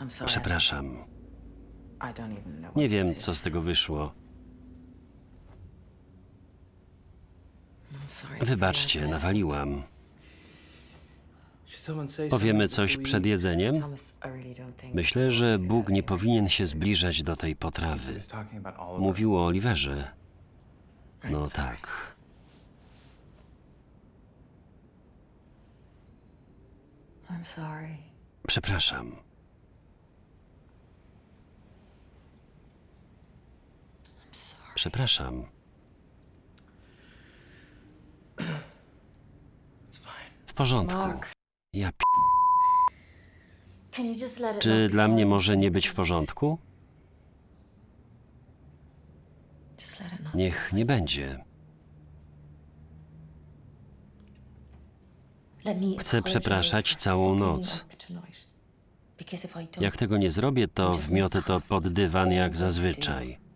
I'm sorry. Przepraszam. I don't even know. Nie wiem, this is. co z tego wyszło. I'm sorry for Wybaczcie, nawaliłam. Powiemy coś przed jedzeniem? Thomas, I really don't think. Myślę, że Bóg nie powinien się zbliżać do tej potrawy. was talking about Oliver. Mówił o Oliverze. No tak. I'm sorry. Przepraszam. I'm sorry. Przepraszam. W porządku. Mark. Ja p... Can you just let it Czy not dla mnie może nie być w porządku? Just let it not. Niech nie będzie. Let me Chcę przepraszać całą noc. Because if I don't, Jak tego nie zrobię, to wmiotę to pod dywan jak zazwyczaj.